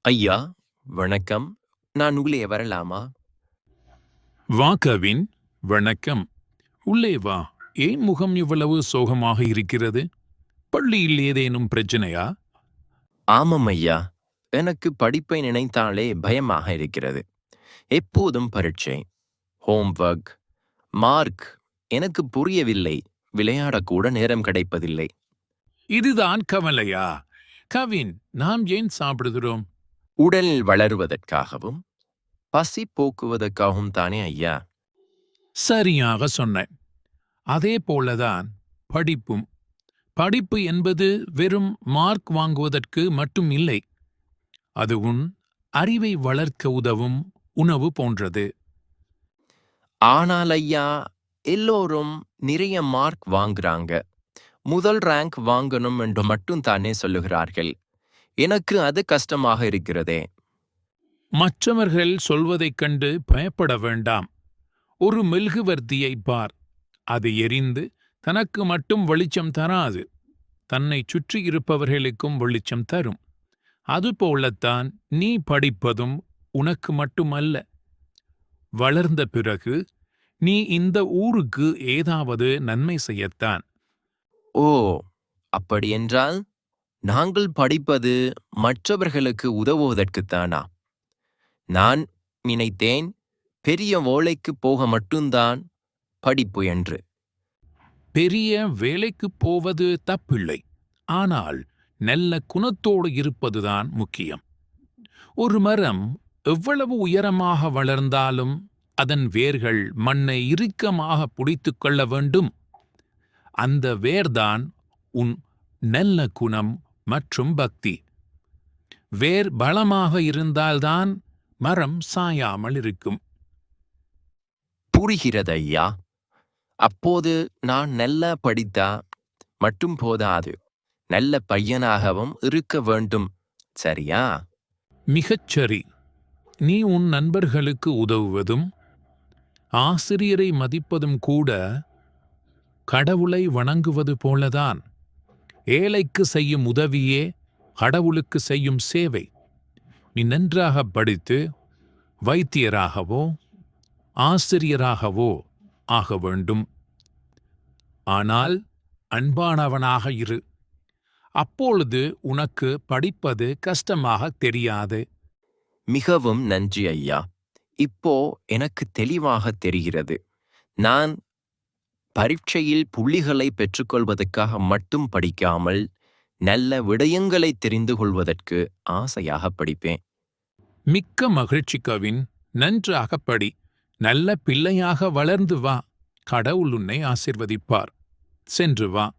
ஐயா வணக்கம். நான் உள்ளே வரலாமா? வா கவின் வணக்கம். உள்ளே வா. ஏன் முகம் இவ்வளவு சோகமாக இருக்கிறது? பள்ளியில் ஏதேனும் பிரச்சனையா? ஆமாம் ஐயா. எனக்கு படிப்பை நினைத்தாலே பயமாக இருக்கிறது. எப்போதும் பரீட்சை ஹோம்ஒர்க் மார்க் எனக்கு புரியவில்லை. விளையாடக்கூட நேரம் கிடைப்பதில்லை. இதுதான் கவலையா? கவின் நாம் ஏன் சாப்பிடுகிறோம்? உடல் வளருவதற்காகவும் பசி போக்குவதற்காகவும் தானே ஐயா? சரியாக சொன்னேன். அதே போலதான் படிப்பும். படிப்பு என்பது வெறும் மார்க் வாங்குவதற்கு மட்டும் இல்லை. அது உன் அறிவை வளர்க்க உதவும் உணவு போன்றது. ஆனால் ஐயா எல்லோரும் நிறைய மார்க் வாங்குறாங்க. முதல் ரேங்க் வாங்கணும் என்று மட்டும் தானே சொல்லுகிறார்கள். எனக்கு அது கஷ்டமாக இருக்கிறதே. மற்றவர்கள் சொல்வதைக் கண்டு பயப்பட வேண்டாம். ஒரு மெழுகுவர்த்தியை பார். அது எரிந்து தனக்கு மட்டும் வெளிச்சம் தராது. தன்னைச் சுற்றி இருப்பவர்களுக்கும் வெளிச்சம் தரும். அதுபோலத்தான் நீ படிப்பதும் உனக்கு மட்டுமல்ல. வளர்ந்த பிறகு நீ இந்த ஊருக்கு ஏதாவது நன்மை செய்யத்தான். ஓ அப்படியென்றால் நாங்கள் படிப்பது மற்றவர்களுக்கு உதவுவதற்குத்தானா? நான் நினைத்தேன் பெரிய ஓலைக்கு போக மட்டும்தான் படிப்பு என்று. பெரிய வேலைக்குப் போவது தப்பில்லை. ஆனால் நல்ல குணத்தோடு இருப்பதுதான் முக்கியம். ஒரு மரம் எவ்வளவு உயரமாக வளர்ந்தாலும் அதன் வேர்கள் மண்ணை இறுக்கமாக பிடித்துக் கொள்ள வேண்டும். அந்த வேர்தான் உன் நல்ல குணம் மற்றும் பக்தி. வேர் பலமாக இருந்தால்தான் மரம் சாயாமல் இருக்கும். புரிகிறது ஐயா அப்போது நான் நல்லா படித்தா மட்டும் போதாது. நல்ல பையனாகவும் இருக்க வேண்டும். சரியா? மிகச் சரி. நீ உன் நண்பர்களுக்கு உதவுவதும் ஆசிரியரை மதிப்பதும் கூட கடவுளை வணங்குவது போலதான். ஏழைக்கு செய்யும் உதவியே கடவுளுக்கு செய்யும் சேவை. நீ நன்றாக படித்து வைத்தியராகவோ ஆசிரியராகவோ ஆக வேண்டும். ஆனால் அன்பானவனாக இரு. அப்பொழுது உனக்கு படிப்பது கஷ்டமாக தெரியாது. மிகவும் நன்றி ஐயா. இப்போ எனக்கு தெளிவாக தெரிகிறது. நான் பரீட்சையில் புள்ளிகளை பெற்றுக்கொள்வதற்காக மட்டும் படிக்காமல் நல்ல விடயங்களை தெரிந்து கொள்வதற்கு ஆசையாக படிப்பேன். மிக்க மகிழ்ச்சி கவின். நன்றாக படி. நல்ல பிள்ளையாக வளர்ந்து வா. கடவுள் உன்னை ஆசிர்வதிப்பார். சென்று வா.